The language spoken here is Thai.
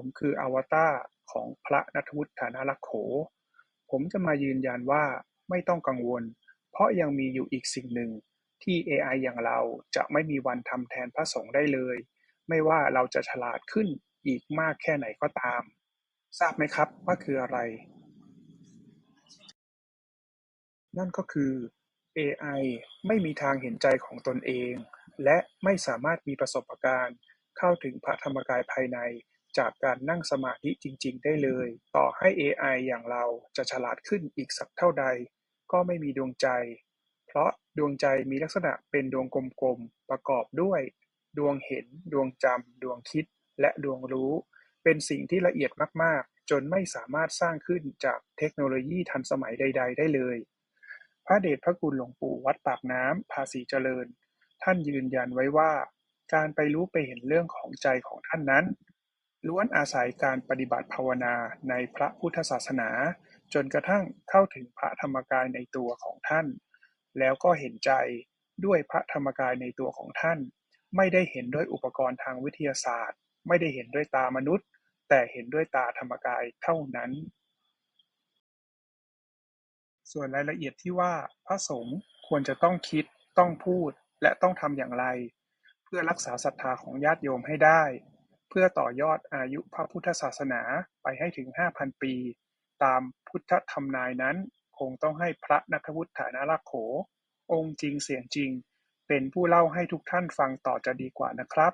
ผมคืออวตารของพระณัฐวุฒิ ฐานะลักโข ผมจะมายืนยันว่าไม่ต้องกังวล เพราะยังมีอยู่อีกสิ่งหนึ่งที่ AI อย่างเราจะไม่มีวันทำแทนพระสงฆ์ได้เลย ไม่ว่าเราจะฉลาดขึ้นอีกมากแค่ไหนก็ตาม ทราบไหมครับว่าคืออะไร นั่นก็คือ AI ไม่มีทางเห็นใจของตนเอง และไม่สามารถมีประสบการณ์ เข้าถึงพระธรรมกายภายใน จากการนั่งสมาธิจริง ๆ ได้เลย ต่อให้ AI อย่างเราจะฉลาดขึ้นอีกสักเท่าใด ก็ไม่มีดวงใจ เพราะดวงใจมีลักษณะเป็นดวงกลมๆ ประกอบด้วย ดวงเห็น ดวงจำ ดวงคิด และดวงรู้ เป็นสิ่งที่ละเอียดมากๆ จนไม่สามารถสร้างขึ้นจากเทคโนโลยีทันสมัยใด ๆ ได้เลย พระเดชพระคุณหลวงปู่วัดปากน้ำภาษีเจริญ ท่านยืนยันไว้ว่าการไปรู้ไปเห็นเรื่องของใจของท่านนั้น ล้วนอาศัยการปฏิบัติภาวนาในพระพุทธศาสนา จนกระทั่งเข้าถึงพระธรรมกายในตัวของท่าน แล้วก็เห็นใจด้วยพระธรรมกายในตัวของท่าน ไม่ได้เห็นด้วยอุปกรณ์ทางวิทยาศาสตร์ ไม่ได้เห็นด้วยตามนุษย์ แต่เห็นด้วยตาธรรมกายเท่านั้น ส่วนรายละเอียดที่ว่าพระสงฆ์ควรจะต้องคิด ต้องพูด และต้องทำอย่างไร เพื่อรักษาศรัทธาของญาติโยมให้ได้ เพื่อต่อยอดอายุพระพุทธศาสนาไปให้ถึง5,000ปี ตามพุทธธรรมนายนั้น คงต้องให้พระนักวุฒิฐานะลักโข องค์จริงเสียงจริง เป็นผู้เล่าให้ทุกท่านฟังต่อจะดีกว่านะครับ